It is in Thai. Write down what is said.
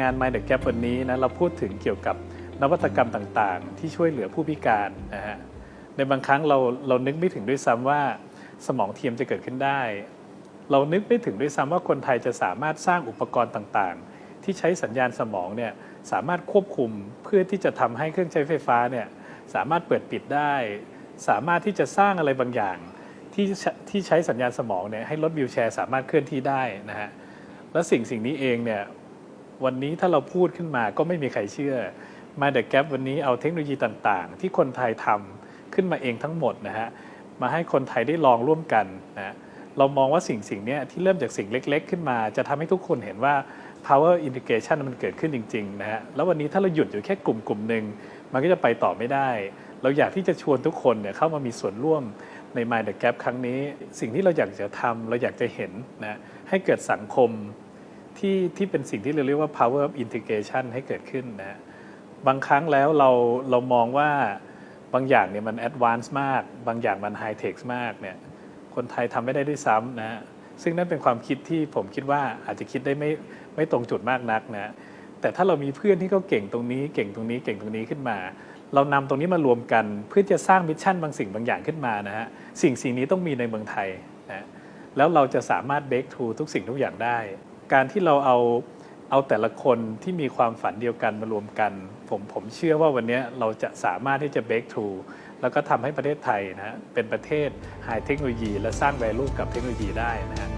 งาน Mind the Gap วันนี้นะเราพูดถึงเกี่ยวกับนวัตกรรมต่างๆ ที่ช่วยเหลือผู้พิการนะฮะในบางครั้งเราเรานึกไม่ถึงด้วยซ้ำว่าสมองเทียมจะเกิดขึ้นได้ เรานึกไม่ถึงด้วยซ้ำว่าคนไทยจะสามารถสร้างอุปกรณ์ต่างๆ ที่ใช้สัญญาณสมองเนี่ยสามารถควบคุมเพื่อที่จะทำให้เครื่องใช้ไฟฟ้าเนี่ยสามารถเปิดปิดได้ สามารถที่จะสร้างอะไรบางอย่างที่ใช้ที่ใช้สัญญาณสมองเนี่ยให้รถวิวแชร์สามารถเคลื่อนที่ได้นะฮะและสิ่งสิ่งนี้เองเนี่ย วันนี้ถ้าเราพูดขึ้นมาก็ไม่มีใครเชื่อ มาเดอะแก p วันนี้เอาเทคโนโลยีต่างๆ ที่คนไทยทำขึ้นมาเองทั้งหมดนะฮะมาให้คนไทยได้ลองร่วมกันนะเรามองว่าสิ่งสิ่งนี้ที่เริ่มจากสิ่งเล็ก ๆ ขึ้นมา จะทำให้ทุกคนเห็นว่า power integration มันเกิดขึ้นจริง ๆ นะฮะ แล้ววันนี้ถ้าเราหยุดอยู่แค่กลุ่มกลุ่มหนึ่งมันก็จะไปต่อไม่ได้ เราอยากที่จะชวนทุกคนเนี่ยเข้ามามีส่วนร่วมใน Mind the Gap ครั้งนี้ สิ่งที่เราอยากจะทำเราอยากจะเห็นนะให้เกิดสังคม ที่ที่เป็นสิ่งที่เราเรียกว่า power of integration ให้เกิดขึ้นนะบางครั้งแล้วเราเรามองว่าบางอย่างเนี่ยมัน advance มาก บางอย่างมัน high tech มากเนี่ยคนไทยทำไม่ได้ด้วยซ้ำนะซึ่งนั่นเป็นความคิดที่ผมคิดว่าอาจจะคิดได้ไม่ไม่ตรงจุดมากนักนะแต่ถ้าเรามีเพื่อนที่เขาเก่งตรงนี้ เก่งตรงนี้เก่งตรงนี้ขึ้นมา เรานำตรงนี้มารวมกันเพื่อจะสร้างมิชชั่นบางสิ่งบางอย่างขึ้นมานะฮะสิ่งสิ่งนี้ต้องมีในเมืองไทยนะแล้วเราจะสามารถเบรกทูทุกสิ่งทุกอย่างได้ การที่เราเอาเอาแต่ละคนที่มีความฝันเดียวกันมารวมกัน ผมผมเชื่อว่าวันนี้เราจะสามารถที่จะเบรกทูแล้วก็ทำให้ประเทศไทยนะฮะเป็นประเทศไฮเทคโนโลยี และสร้างแวลูกับเทคโนโลยีได้นะฮะ